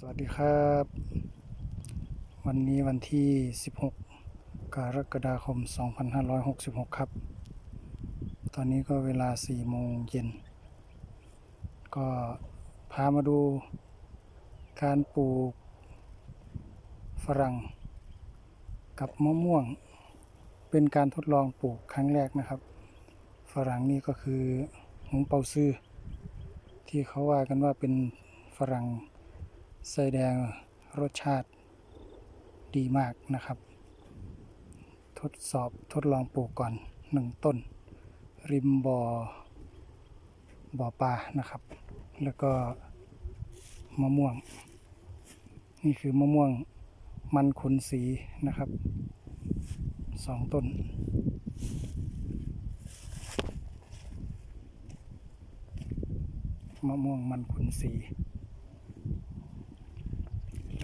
สวัสดีครับ วันนี้วันที่ 16 กรกฎาคม 2566 ครับ ตอนนี้ก็เวลา 4 โมงเย็น ก็พามาดูการปลูกฝรั่งกับมะม่วง เป็นการทดลองปลูกครั้งแรกนะครับ ฝรั่งนี่ก็คือหงเปาซื้อที่เขาว่ากันว่าเป็นฝรั่ง ไส้แดงรสชาติดีมากนะครับ ทดสอบทดลองปลูกก่อนหนึ่งต้น ริมบ่อบ่อปลานะครับ แล้วก็มะม่วง นี่คือมะม่วงมันขุนสีนะครับสองต้น มะม่วงมันขุนสี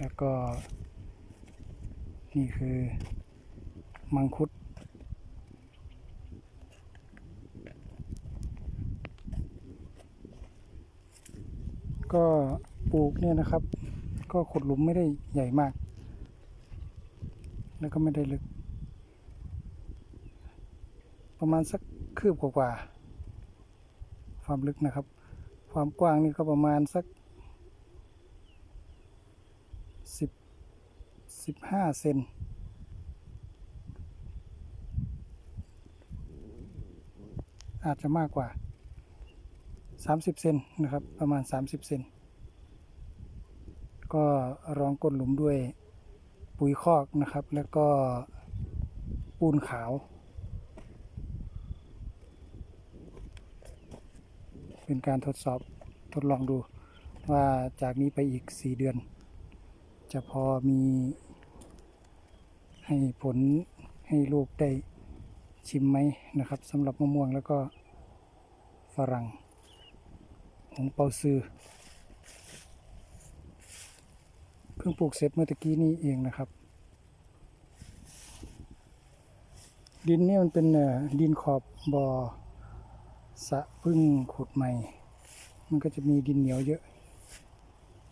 แล้วก็ นี่คือ มังคุด ก็ปลูกเนี่ยนะครับ ก็ขุดหลุมไม่ได้ใหญ่มาก แล้วก็ไม่ได้ลึก ประมาณสักคืบกว่าๆความลึกนะครับ ความกว้างนี่ก็ประมาณสัก สิบสิบห้าเซนอาจจะมากกว่าสามสิบเซนนะครับ ประมาณสามสิบเซน ก็รองก้นหลุมด้วยปุ๋ยคอกนะครับ แล้วก็ปูนขาว เป็นการทดสอบทดลองดูว่าจากนี้ไปอีก 4 เดือน จะพอมี ให้ผลให้ลูกได้ชิมไหมนะครับสำหรับมะม่วงแล้วก็ฝรั่งหงเปาซือเพิ่งปลูกเสร็จเมื่อตะกี้นี้เองนะครับ ดินนี่มันเป็นดินขอบบ่อสะพึ่งขุดใหม่ มันก็จะมีดินเหนียวเยอะ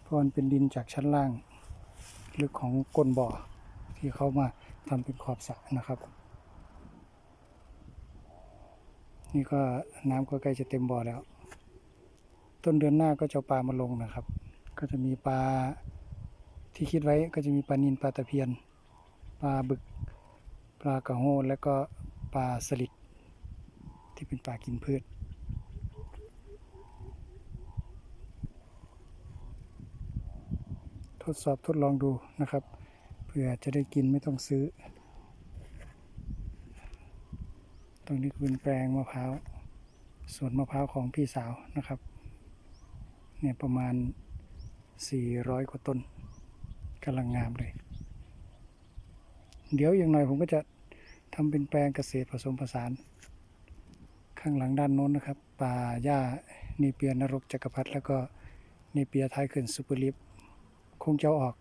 เพราะมันเป็นดินจากชั้นล่าง ลึกของก้นบ่อที่เขามาทำเป็นขอบสระนะครับ นี่ก็น้ำก็ใกล้จะเต็มบ่อแล้ว ต้นเดือนหน้าก็จะปลามาลงนะครับ ก็จะมีปลาที่คิดไว้ก็จะมีปลานินปลาตะเพียน ปลาบึกปลากระโฮและก็ปลาสลิดที่เป็นปลากินพืช ทดสอบทดลองดูนะครับเผื่อจะได้กินไม่ต้องซื้อ ตรงนี้เป็นแปลงมะพร้าวสวนมะพร้าวของพี่สาวนะครับเนี่ยประมาณ 400 กว่าต้นกำลังงามเลย เดี๋ยวอย่างหน่อยผมก็จะทำเป็นแปลงเกษตรผสมผสาน ข้างหลังด้านโน้นนะครับ ป่าหญ้าเนเปียนรกจักรพรรดิแล้วก็เนเปียท้ายเขื่อนซูเปอร์ลิฟต์ คงจะออก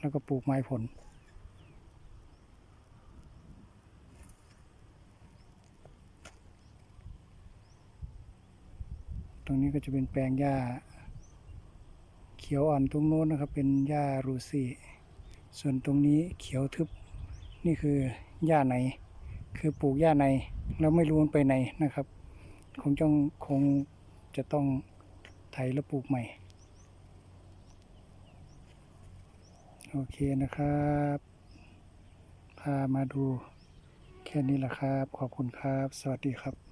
แล้วก็ปลูกไม้ผล ตรงนี้ก็จะเป็นแปลงหญ้า เขียวอ่อนตรงโน้นนะครับ เป็นหญ้ารูซี่ ส่วนตรงนี้เขียวทึบ นี่คือหญ้าไหนคือปลูกหญ้าใน แล้วไม่รู้มันไปไหนนะครับ คงจ้องคงจะต้องไถแล้วปลูกใหม่ โอเคนะครับ พามาดูแค่นี้แหละครับ ขอบคุณครับ สวัสดีครับ